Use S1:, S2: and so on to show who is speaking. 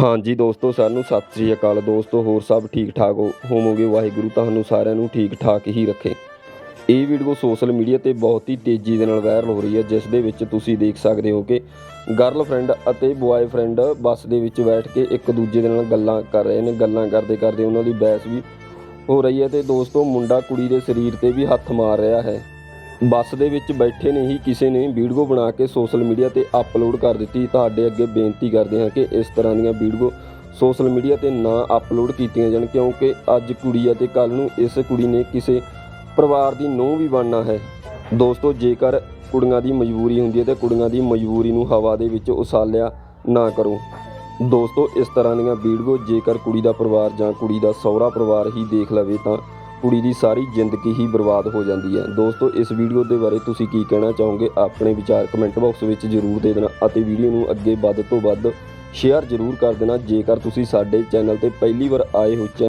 S1: ਹਾਂਜੀ ਦੋਸਤੋ, ਸਾਨੂੰ ਸਤਿ ਸ੍ਰੀ ਅਕਾਲ। ਦੋਸਤੋ, ਹੋਰ ਸਭ ਠੀਕ ਠਾਕ ਹੋ ਹੋਵੋਗੇ? ਵਾਹਿਗੁਰੂ ਤੁਹਾਨੂੰ ਸਾਰਿਆਂ ਨੂੰ ਠੀਕ ਠਾਕ ਹੀ ਰੱਖੇ। ਇਹ ਵੀਡੀਓ ਸੋਸ਼ਲ ਮੀਡੀਆ ਤੇ ਬਹੁਤ ਹੀ ਤੇਜ਼ੀ ਦੇ ਨਾਲ ਵਾਇਰਲ ਹੋ ਰਹੀ ਹੈ, ਜਿਸ ਦੇ ਵਿੱਚ ਤੁਸੀਂ ਦੇਖ ਸਕਦੇ ਹੋ ਕਿ ਗਰਲਫ੍ਰੈਂਡ ਅਤੇ ਬੁਆਏਫ੍ਰੈਂਡ ਬੱਸ ਦੇ ਵਿੱਚ ਬੈਠ ਕੇ ਇੱਕ ਦੂਜੇ ਦੇ ਨਾਲ ਗੱਲਾਂ ਕਰ ਰਹੇ ਨੇ। ਗੱਲਾਂ ਕਰਦੇ ਕਰਦੇ ਉਹਨਾਂ ਦੀ ਬਹਿਸ ਵੀ ਹੋ ਰਹੀ ਹੈ ਤੇ ਦੋਸਤੋ, ਮੁੰਡਾ ਕੁੜੀ ਦੇ ਸਰੀਰ ਤੇ ਵੀ ਹੱਥ ਮਾਰ ਰਿਹਾ ਹੈ। ਬੱਸ ਦੇ ਵਿੱਚ ਬੈਠੇ ਨੇ ਹੀ ਕਿਸੇ ਨੇ ਵੀਡੀਓ ਬਣਾ ਕੇ ਸੋਸ਼ਲ ਮੀਡੀਆ ਤੇ ਅਪਲੋਡ ਕਰ ਦਿੱਤੀ। ਤੁਹਾਡੇ ਅੱਗੇ ਬੇਨਤੀ ਕਰਦੇ ਹਾਂ ਕਿ ਇਸ ਤਰ੍ਹਾਂ ਦੀਆਂ ਵੀਡੀਓ ਸੋਸ਼ਲ ਮੀਡੀਆ ਤੇ ਨਾ ਅਪਲੋਡ ਕੀਤੀਆਂ ਜਾਣ, ਕਿਉਂਕਿ ਅੱਜ ਕੁੜੀ ਅਤੇ ਕੱਲ ਨੂੰ ਇਸ ਕੁੜੀ ਨੇ ਕਿਸੇ ਪਰਿਵਾਰ ਦੀ ਨੂੰਹ ਵੀ ਬਣਨਾ ਹੈ। ਦੋਸਤੋ, ਜੇਕਰ ਕੁੜੀਆਂ ਦੀ ਮਜਬੂਰੀ ਹੁੰਦੀ ਹੈ ਤੇ ਕੁੜੀਆਂ ਦੀ ਮਜਬੂਰੀ ਨੂੰ ਹਵਾ ਦੇ ਵਿੱਚ ਉਸਾਲਿਆ ਨਾ ਕਰੋ। ਦੋਸਤੋ, ਇਸ ਤਰ੍ਹਾਂ ਦੀਆਂ ਵੀਡੀਓ ਜੇਕਰ ਕੁੜੀ ਦਾ ਪਰਿਵਾਰ ਜਾਂ ਕੁੜੀ ਦਾ ਸਹੁਰਾ ਪਰਿਵਾਰ ਹੀ ਦੇਖ ਲਵੇ ਤਾਂ ਕੁੜੀ ਦੀ ਸਾਰੀ ਜ਼ਿੰਦਗੀ ਹੀ ਬਰਬਾਦ ਹੋ ਜਾਂਦੀ ਹੈ। ਦੋਸਤੋ, ਇਸ ਵੀਡੀਓ ਦੇ ਬਾਰੇ ਤੁਸੀਂ ਕੀ ਕਹਿਣਾ ਚਾਹੋਗੇ? ਆਪਣੇ ਵਿਚਾਰ ਕਮੈਂਟ ਬਾਕਸ ਵਿੱਚ ਜ਼ਰੂਰ ਦੇ ਦੇਣਾ ਅਤੇ ਵੀਡੀਓ ਨੂੰ ਅੱਗੇ ਵੱਧ ਤੋਂ ਵੱਧ ਸ਼ੇਅਰ ਜ਼ਰੂਰ ਕਰ ਦੇਣਾ। ਜੇਕਰ ਤੁਸੀਂ ਸਾਡੇ ਚੈਨਲ ਤੇ ਪਹਿਲੀ ਵਾਰ ਆਏ ਹੋ ਚੈ-